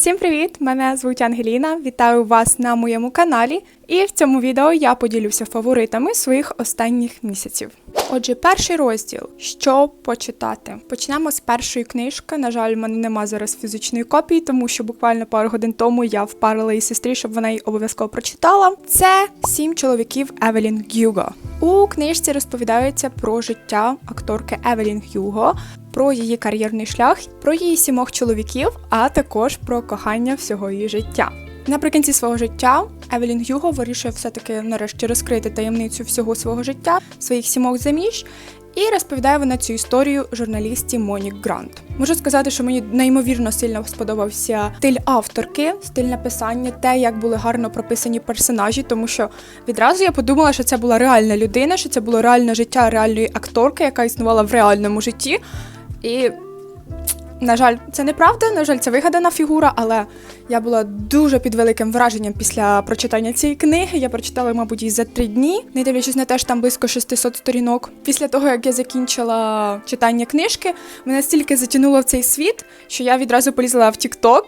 Всім привіт! Мене звуть Ангеліна. Вітаю вас на моєму каналі. І в цьому відео я поділюся фаворитами своїх останніх місяців. Отже, перший розділ що почитати. Почнемо з першої книжки. На жаль, в мене нема зараз фізичної копії, тому що буквально пару годин тому я впарила її сестрі, щоб вона її обов'язково прочитала. Це сім чоловіків Евелін Гюго. У книжці розповідається про життя акторки Евелін Гюго, про її кар'єрний шлях, про її сімох чоловіків, а також про кохання всього її життя. Наприкінці свого життя Евелін Гюго вирішує все-таки нарешті розкрити таємницю всього свого життя, своїх сімох заміж. І розповідає вона цю історію журналісті Монік Грант. Можу сказати, що мені неймовірно сильно сподобався стиль авторки, стиль написання, те, як були гарно прописані персонажі, тому що відразу я подумала, що це була реальна людина, що це було реальне життя реальної акторки, яка існувала в реальному житті. І на жаль, це неправда, на жаль, це вигадана фігура, але я була дуже під великим враженням після прочитання цієї книги. Я прочитала, мабуть, її за три дні, не дивлячись на те, що там близько 600 сторінок. Після того, як я закінчила читання книжки, мене стільки затягнуло в цей світ, що я відразу полізла в TikTok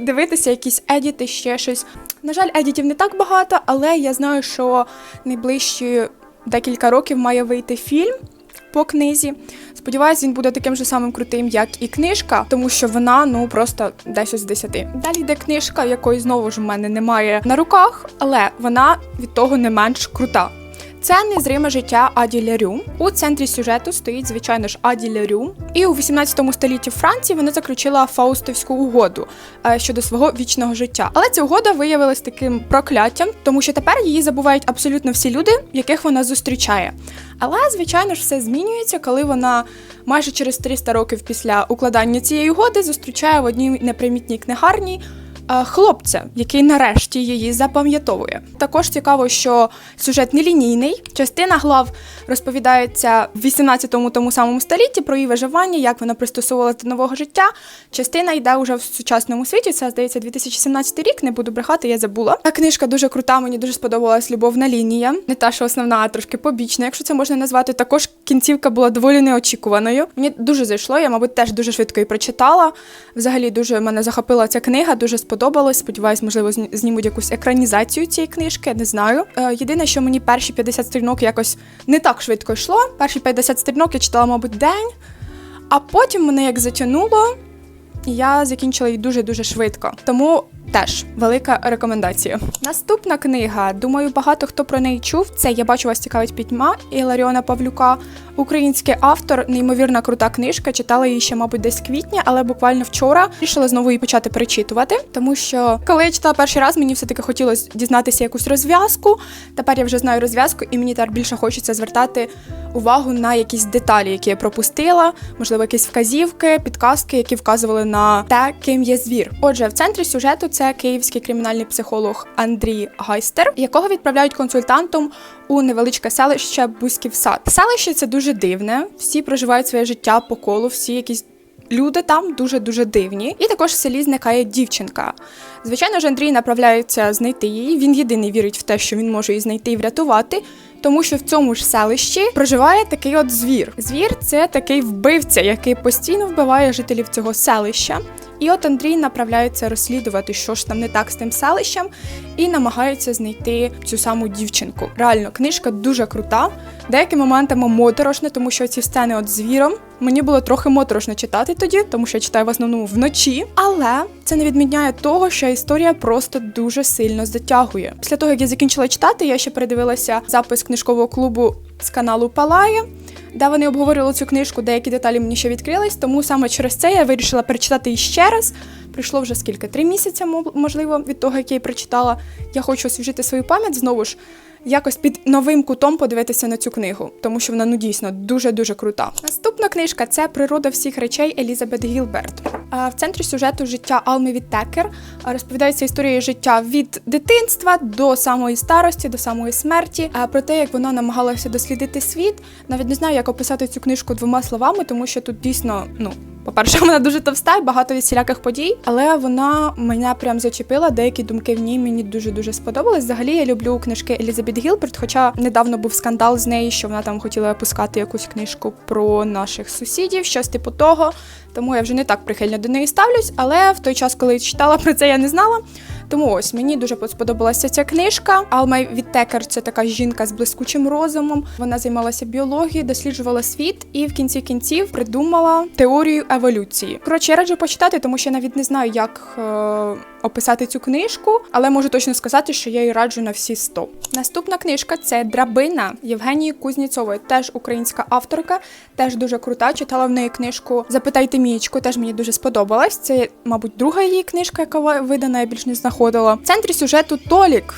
дивитися якісь едіти, ще щось. На жаль, едітів не так багато, але я знаю, що найближчі декілька років має вийти фільм по книзі. Сподіваюсь, він буде таким же самим крутим, як і книжка, тому що вона ну просто 10 з 10. Далі йде книжка, якої знову ж в мене немає на руках, але вона від того не менш крута. Це незриме життя Аді Лярю. У центрі сюжету стоїть, звичайно ж, Аді Лярю. І у 18 столітті Франції вона заключила Фаустовську угоду е, щодо свого вічного життя. Але ця угода виявилась таким прокляттям, тому що тепер її забувають абсолютно всі люди, яких вона зустрічає. Але, звичайно ж, все змінюється, коли вона майже через 300 років після укладання цієї угоди зустрічає в одній непримітній книгарні хлопця, який нарешті її запам'ятовує. Також цікаво, що сюжет нелінійний. Частина глав розповідається в 18-му тому самому столітті про її виживання, як вона пристосовувалася до нового життя. Частина йде уже в сучасному світі. Це здається 2017 рік. Не буду брехати, я забула. Та книжка дуже крута. Мені дуже сподобалась любовна лінія. Не та, що основна, а трошки побічна, якщо це можна назвати. Також кінцівка була доволі неочікуваною. Мені дуже зайшло. Я, мабуть, теж дуже швидко її прочитала. Взагалі дуже мене захопила ця книга, дуже сподобалась. Сподіваюсь, можливо, знімуть якусь екранізацію цієї книжки. Не знаю. Е, єдине, що мені перші 50 сторінок якось не так швидко йшло. Перші 50 сторінок я читала, мабуть, день, а потім мене як затягнуло, і я закінчила її дуже дуже швидко. Тому теж велика рекомендація. Наступна книга. Думаю, багато хто про неї чув. Це я бачу вас цікавить пітьма Іларіона Павлюка. Український автор, неймовірна крута книжка. Читала її ще, мабуть, десь в квітні, але буквально вчора вирішила знову її почати перечитувати. Тому що коли я читала перший раз, мені все таки хотілося дізнатися якусь розв'язку. Тепер я вже знаю розв'язку, і мені тепер більше хочеться звертати увагу на якісь деталі, які я пропустила, можливо, якісь вказівки, підказки, які вказували на те, ким є звір. Отже, в центрі сюжету це київський кримінальний психолог Андрій Гайстер, якого відправляють консультантом у невеличке селище Бузьків сад. Селище це дуже дивне. Всі проживають своє життя по колу, всі якісь. Люди там дуже дуже дивні, і також в селі зникає дівчинка. Звичайно ж, Андрій направляється знайти її. Він єдиний вірить в те, що він може її знайти і врятувати, тому що в цьому ж селищі проживає такий от звір. Звір це такий вбивця, який постійно вбиває жителів цього селища. І от Андрій направляється розслідувати, що ж там не так з тим селищем, і намагається знайти цю саму дівчинку. Реально, книжка дуже крута. Деякими моментами моторошна, тому що ці сцени от звіром мені було трохи моторошно читати тоді, тому що я читаю в основному вночі. Але це не відміняє того, що історія просто дуже сильно затягує. Після того, як я закінчила читати, я ще передивилася запис книжкового клубу з каналу Палає. Де вони обговорювали цю книжку, деякі деталі мені ще відкрились, тому саме через це я вирішила перечитати її ще раз. Прийшло вже скільки? Три місяці, можливо, від того, як я її прочитала. Я хочу освіжити свою пам'ять знову ж. Якось під новим кутом подивитися на цю книгу, тому що вона ну дійсно дуже дуже крута. Наступна книжка це Природа всіх речей Елізабет Гілберт. В центрі сюжету життя Алми Віттекер розповідається історія життя від дитинства до самої старості, до самої смерті. Про те, як вона намагалася дослідити світ. Навіть не знаю, як описати цю книжку двома словами, тому що тут дійсно ну По-перше, вона дуже товста і багато всіляких подій, але вона мене прям зачепила. Деякі думки в ній мені дуже дуже сподобались. Взагалі я люблю книжки Елізабет Гілберт, хоча недавно був скандал з нею, що вона там хотіла випускати якусь книжку про наших сусідів, щось типу того. Тому я вже не так прихильно до неї ставлюсь, але в той час, коли читала про це, я не знала. Тому ось мені дуже сподобалася ця книжка. Алма Віттекер це така жінка з блискучим розумом. Вона займалася біологією, досліджувала світ і в кінці кінців придумала теорію еволюції. Коротше, я раджу почитати, тому що я навіть не знаю, як е- описати цю книжку, але можу точно сказати, що я її раджу на всі 100. Наступна книжка це Драбина Євгенії Кузніцової, теж українська авторка, теж дуже крута. Читала в неї книжку Запитайте Мієчку, теж мені дуже сподобалась. Це, мабуть, друга її книжка, яка видана, я більш не знаходила. В центрі сюжету Толік.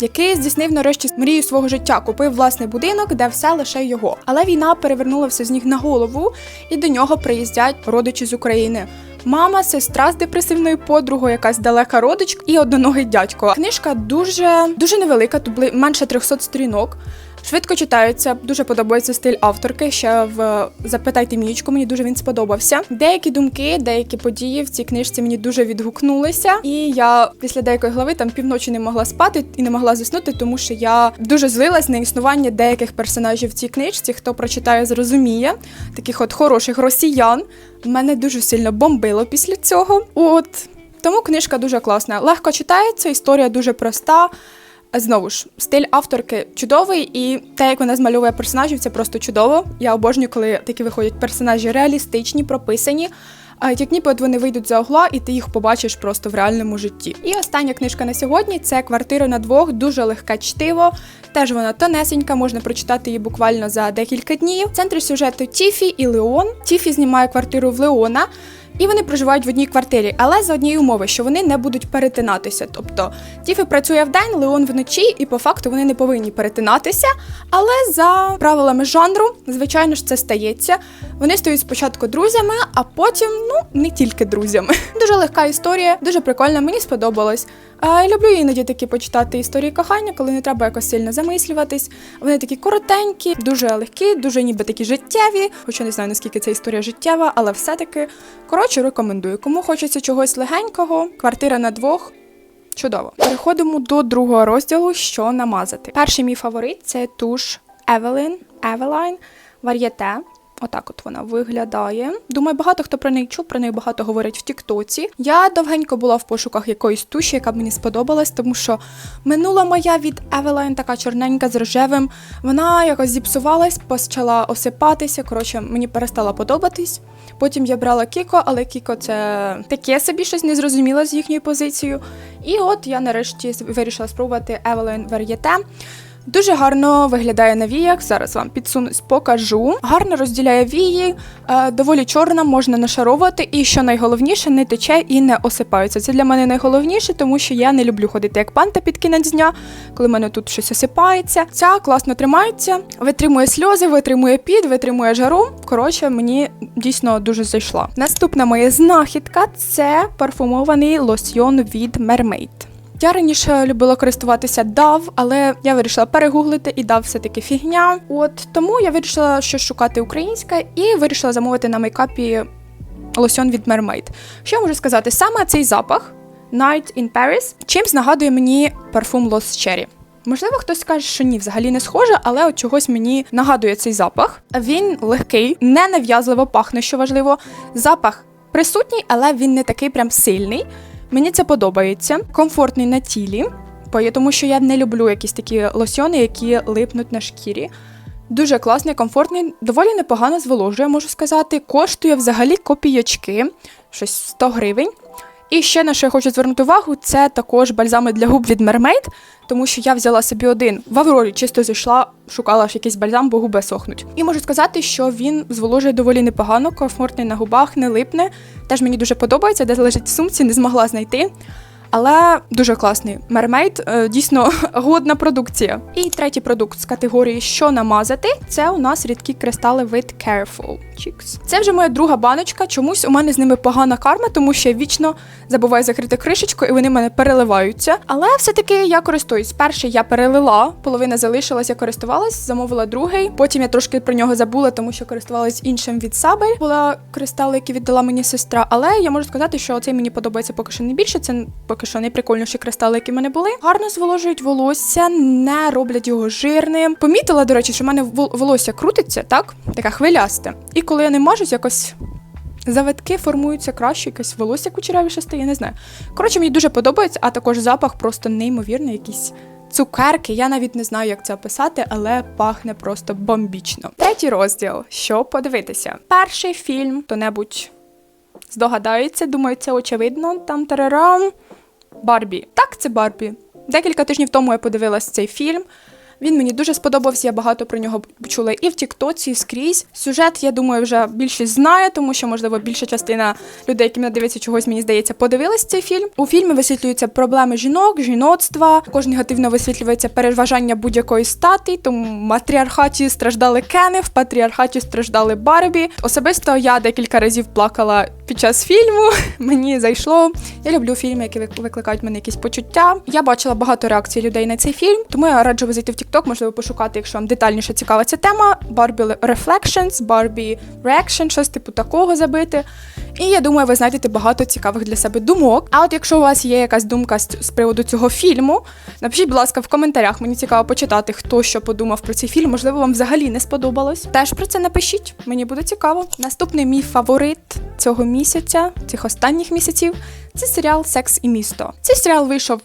Який здійснив нарешті мрію свого життя, купив власний будинок, де все лише його. Але війна перевернула все з ніг на голову, і до нього приїздять родичі з України. Мама, сестра з депресивною подругою, якась далека родичка і одноногий дядько. Книжка дуже дуже невелика, тут менше 300 сторінок. Швидко читається, дуже подобається стиль авторки. Ще в запитайте мічку, мені дуже він сподобався. Деякі думки, деякі події в цій книжці мені дуже відгукнулися, і я після деякої глави там півночі не могла спати і не могла заснути, тому що я дуже злилась на існування деяких персонажів в цій книжці. Хто прочитає, зрозуміє таких от хороших росіян. Мене дуже сильно бомбило після цього. От тому книжка дуже класна. Легко читається, історія дуже проста. Знову ж, стиль авторки чудовий, і те, як вона змальовує персонажів, це просто чудово. Я обожнюю, коли такі виходять персонажі реалістичні, прописані. Як ніби от вони вийдуть за угла, і ти їх побачиш просто в реальному житті. І остання книжка на сьогодні це квартира на двох, дуже легке чтиво. Теж вона тонесенька, можна прочитати її буквально за декілька днів. В центрі сюжету Тіфі і Леон. Тіфі знімає квартиру в Леона. І вони проживають в одній квартирі, але за однієї умови, що вони не будуть перетинатися. Тобто Тіфі працює вдень, Леон вночі, і по факту вони не повинні перетинатися. Але за правилами жанру, звичайно ж, це стається. Вони стають спочатку друзями, а потім, ну, не тільки друзями. Дуже легка історія, дуже прикольна, мені сподобалось. Люблю іноді такі почитати історії кохання, коли не треба якось сильно замислюватись. Вони такі коротенькі, дуже легкі, дуже ніби такі життєві. Хоча не знаю, наскільки ця історія життєва, але все-таки коротше рекомендую. Кому хочеться чогось легенького, квартира на двох. Чудово. Переходимо до другого розділу, що намазати. Перший мій фаворит це туш Evelyn, Eveline Varieté. Отак от вона виглядає. Думаю, багато хто про неї чув, про неї багато говорять в Тіктоці. Я довгенько була в пошуках якоїсь туші, яка б мені сподобалась, тому що минула моя від Eveline така чорненька з рожевим. Вона якось зіпсувалась, почала осипатися. Коротше, мені перестала подобатись. Потім я брала Кіко, але Кіко це таке собі щось незрозуміло з їхньою позицією. І от я нарешті вирішила спробувати Eveline Varieté. Дуже гарно виглядає на віях. Зараз вам підсунусь, покажу. Гарно розділяє вії, е, доволі чорна, можна нашаровувати, і що найголовніше, не тече і не осипається. Це для мене найголовніше, тому що я не люблю ходити як панта під кінець дня, коли в мене тут щось осипається. Ця класно тримається, витримує сльози, витримує під, витримує жару. Коротше, мені дійсно дуже зайшла. Наступна моя знахідка це парфумований лосьйон від Mermaid. Я раніше любила користуватися DAV, але я вирішила перегуглити і DAV все-таки фігня. От тому я вирішила щось шукати українське і вирішила замовити на мейкапі лосьон від Mermaid. Що я можу сказати? Саме цей запах Night in Paris чимсь нагадує мені парфум Lost Cherry. Можливо, хтось скаже, що ні, взагалі не схоже, але от чогось мені нагадує цей запах. Він легкий, не нав'язливо пахне, що важливо. Запах присутній, але він не такий прям сильний. Мені це подобається. Комфортний на тілі, тому що я не люблю якісь такі лосьони, які липнуть на шкірі. Дуже класний, комфортний, доволі непогано зволожує, можу сказати. Коштує взагалі копійочки, щось 100 гривень. І ще на що я хочу звернути увагу, це також бальзами для губ від Mermaid, тому що я взяла собі один в Аврорі, чисто зайшла, шукала ж якийсь бальзам, бо губи сохнуть. І можу сказати, що він зволожує доволі непогано, комфортний на губах, не липне. Теж мені дуже подобається, де лежить в сумці, не змогла знайти. Але дуже класний мермейд, е, дійсно годна продукція. І третій продукт з категорії Що намазати це у нас рідкі кристали від Careful Chicks. Це вже моя друга баночка. Чомусь у мене з ними погана карма, тому що я вічно забуваю закрити кришечку, і вони в мене переливаються. Але все-таки я користуюсь. Перший я перелила, половина залишилась, я користувалась, замовила другий. Потім я трошки про нього забула, тому що користувалась іншим від Сабель. Була кристали, які віддала мені сестра. Але я можу сказати, що цей мені подобається поки що найбільше. Це поки що найприкольніші кристали, які в мене були. Гарно зволожують волосся, не роблять його жирним. Помітила, до речі, що в мене волосся крутиться, так? Така хвилясте. І коли я не мажусь, якось завитки формуються краще, якесь волосся кучерявіше стає, не знаю. Коротше, мені дуже подобається, а також запах просто неймовірний, якісь цукерки. Я навіть не знаю, як це описати, але пахне просто бомбічно. Третій розділ. Що подивитися? Перший фільм, хто-небудь здогадається, думаю, це очевидно. Там тарарам. Барбі. Так, це Барбі. Декілька тижнів тому я подивилась цей фільм. Він мені дуже сподобався, я багато про нього чула і в Тіктоці, і скрізь. Сюжет, я думаю, вже більшість знає, тому що, можливо, більша частина людей, які мене дивляться чогось, мені здається, подивилась цей фільм. У фільмі висвітлюються проблеми жінок, жіноцтва. Також негативно висвітлюється переважання будь-якої статі. Тому в матріархаті страждали Кени, в патріархаті страждали Барбі. Особисто я декілька разів плакала під час фільму. Мені зайшло. Я люблю фільми, які вик- викликають в мене якісь почуття. Я бачила багато реакцій людей на цей фільм, тому я раджу ви зайти в TikTok, можливо, пошукати, якщо вам детальніше цікава ця тема. Barbie Reflections, Barbie Reaction, щось типу такого забити. І я думаю, ви знайдете багато цікавих для себе думок. А от якщо у вас є якась думка з приводу цього фільму, напишіть, будь ласка, в коментарях. Мені цікаво почитати, хто що подумав про цей фільм. Можливо, вам взагалі не сподобалось. Теж про це напишіть. Мені буде цікаво. Наступний мій фаворит цього місяця, цих останніх місяців, це серіал Секс і місто. Цей серіал вийшов.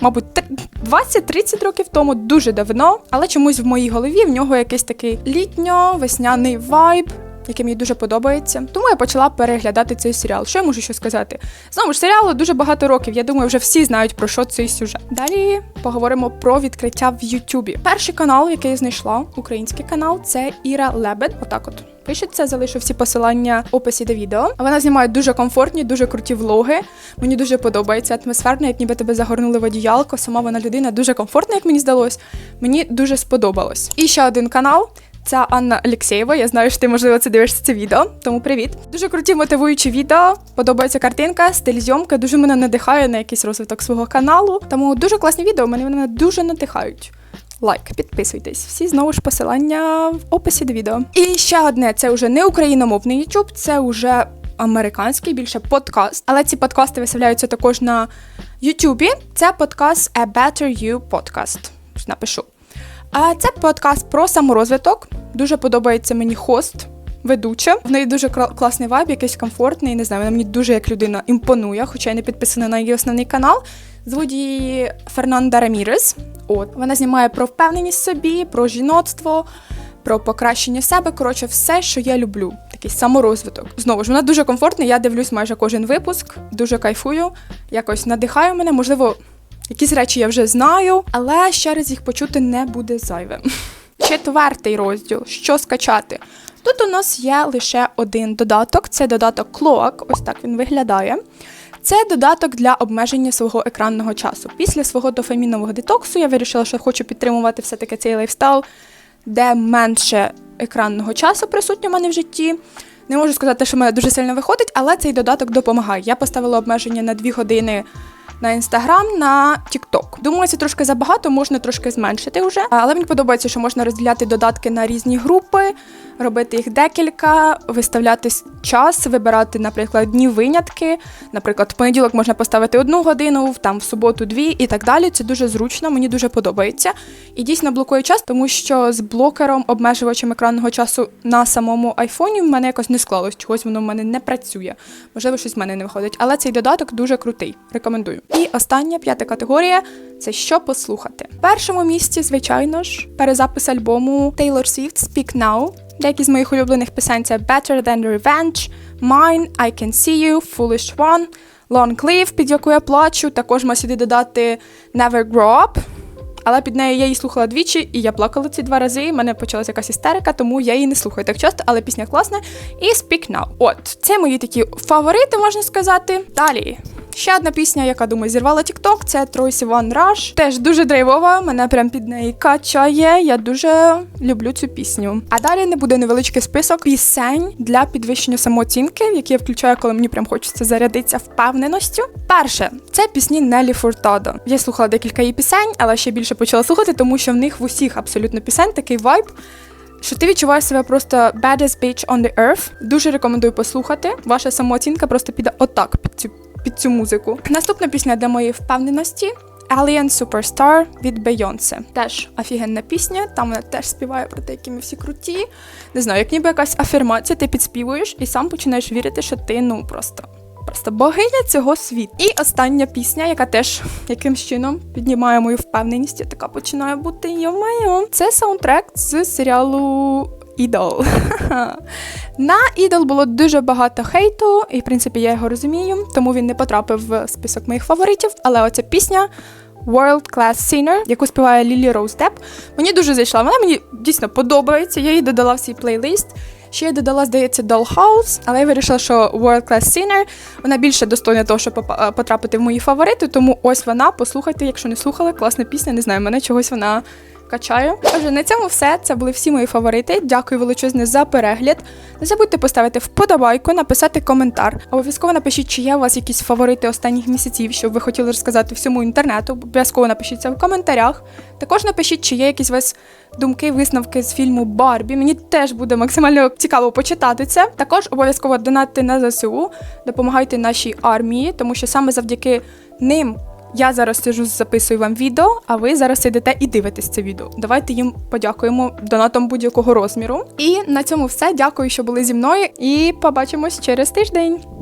Мабуть, тр- 20-30 років тому дуже давно, але чомусь в моїй голові в нього якийсь такий літньо-весняний вайб, який мені дуже подобається. Тому я почала переглядати цей серіал. Що я можу ще сказати? Знову ж серіалу дуже багато років. Я думаю, вже всі знають про що цей сюжет. Далі поговоримо про відкриття в Ютубі. Перший канал, який я знайшла, український канал, це Іра Лебед. Отак, от. Пишеться, залишу всі посилання в описі до відео. Вона знімає дуже комфортні, дуже круті влоги. Мені дуже подобається атмосферно, як ніби тебе загорнули в одіялко. Сама вона людина дуже комфортна, як мені здалось. Мені дуже сподобалось. І ще один канал. Це Анна Алєксєєва. Я знаю, що ти можливо це дивишся це відео. Тому привіт. Дуже круті мотивуючі відео. Подобається картинка, стиль зйомки. Дуже мене надихає на якийсь розвиток свого каналу. Тому дуже класні відео. Мене вони дуже надихають. Лайк, підписуйтесь. Всі знову ж посилання в описі до відео. І ще одне: це вже не україномовний YouTube, це вже американський більше подкаст. Але ці подкасти виставляються також на Ютубі. Це подкаст A Better You Podcast. Напишу. А це подкаст про саморозвиток. Дуже подобається мені хост. Ведуча. В неї дуже класний вайб, якийсь комфортний. Не знаю, вона мені дуже як людина імпонує, хоча я не підписана на її основний канал. Звуть її Фернанда Рамірес. От вона знімає про впевненість в собі, про жіноцтво, про покращення себе. Коротше, все, що я люблю. Такий саморозвиток. Знову ж вона дуже комфортна. Я дивлюсь майже кожен випуск, дуже кайфую, якось надихає мене. Можливо, якісь речі я вже знаю, але ще раз їх почути не буде зайвим. Четвертий розділ: що скачати. Тут у нас є лише один додаток. Це додаток Cloak, ось так він виглядає. Це додаток для обмеження свого екранного часу. Після свого дофамінового детоксу я вирішила, що хочу підтримувати все-таки цей лайфстайл, де менше екранного часу присутньо в мене в житті. Не можу сказати, що мене дуже сильно виходить, але цей додаток допомагає. Я поставила обмеження на 2 години на інстаграм, на Тікток. Думаю, це трошки забагато, можна трошки зменшити вже. Але мені подобається, що можна розділяти додатки на різні групи, робити їх декілька, виставляти час, вибирати, наприклад, дні винятки. Наприклад, в понеділок можна поставити одну годину, в- там в суботу дві і так далі. Це дуже зручно, мені дуже подобається. І дійсно блокує час, тому що з блокером, обмежувачем екранного часу на самому айфоні в мене якось не склалось. Чогось воно в мене не працює. Можливо, щось в мене не виходить. Але цей додаток дуже крутий. Рекомендую. І остання п'ята категорія це що послухати. В першому місці, звичайно ж, перезапис альбому Taylor Swift Speak Now. Деякі з моїх улюблених пісень це Better Than Revenge, Mine, I Can See You, Foolish One, Long Live, під яку я плачу. Також можна сюди додати Never Grow Up. Але під нею я її слухала двічі, і я плакала ці два рази. і мене почалася якась істерика, тому я її не слухаю так часто, але пісня класна. І Speak Now. От, це мої такі фаворити, можна сказати. Далі. Ще одна пісня, яка думаю, зірвала TikTok, це Тройсі One Rush. Теж дуже драйвова, мене прям під неї качає. Я дуже люблю цю пісню. А далі не буде невеличкий список пісень для підвищення самооцінки, які я включаю, коли мені прям хочеться зарядитися впевненістю. Перше, це пісні Нелі Фуртадо. Я слухала декілька її пісень, але ще більше почала слухати, тому що в них в усіх абсолютно пісень такий вайб. Що ти відчуваєш себе просто baddest bitch on the earth. Дуже рекомендую послухати. Ваша самооцінка просто піде отак під цю під цю музику. Наступна пісня для моєї впевненості. Alien Superstar від Beyoncé. Теж офігенна пісня, там вона теж співає про те, які ми всі круті. Не знаю, як ніби якась афірмація, ти підспівуєш і сам починаєш вірити, що ти ну просто. Просто богиня цього світу. І остання пісня, яка теж якимсь чином піднімає мою впевненість, я така починає бути йо-майо. Це саундтрек з серіалу Ідол. На ідол було дуже багато хейту, і в принципі я його розумію, тому він не потрапив в список моїх фаворитів. Але оця пісня World Class Singer, яку співає Лілі Роуз Депп, мені дуже зайшла. Вона мені дійсно подобається. Я її додала в свій плейлист. Ще я додала, здається, Dollhouse, але я вирішила, що World Class Singer, вона більше достойна того, щоб потрапити в мої фаворити, тому ось вона, послухайте, якщо не слухали, класна пісня, не знаю, мене чогось вона качає. Отже, на цьому все. Це були всі мої фаворити. Дякую величезне за перегляд. Не забудьте поставити вподобайку, написати коментар. Обов'язково напишіть, чи є у вас якісь фаворити останніх місяців, що ви хотіли розказати всьому інтернету. Обов'язково напишіть це в коментарях. Також напишіть, чи є якісь у вас думки, висновки з фільму Барбі. Мені теж буде максимально цікаво почитати це. Також обов'язково донатьте на ЗСУ, допомагайте нашій армії, тому що саме завдяки ним. Я зараз сижу, записую вам відео, а ви зараз сидите і дивитесь це відео. Давайте їм подякуємо донатом будь-якого розміру. І на цьому все. Дякую, що були зі мною, і побачимось через тиждень.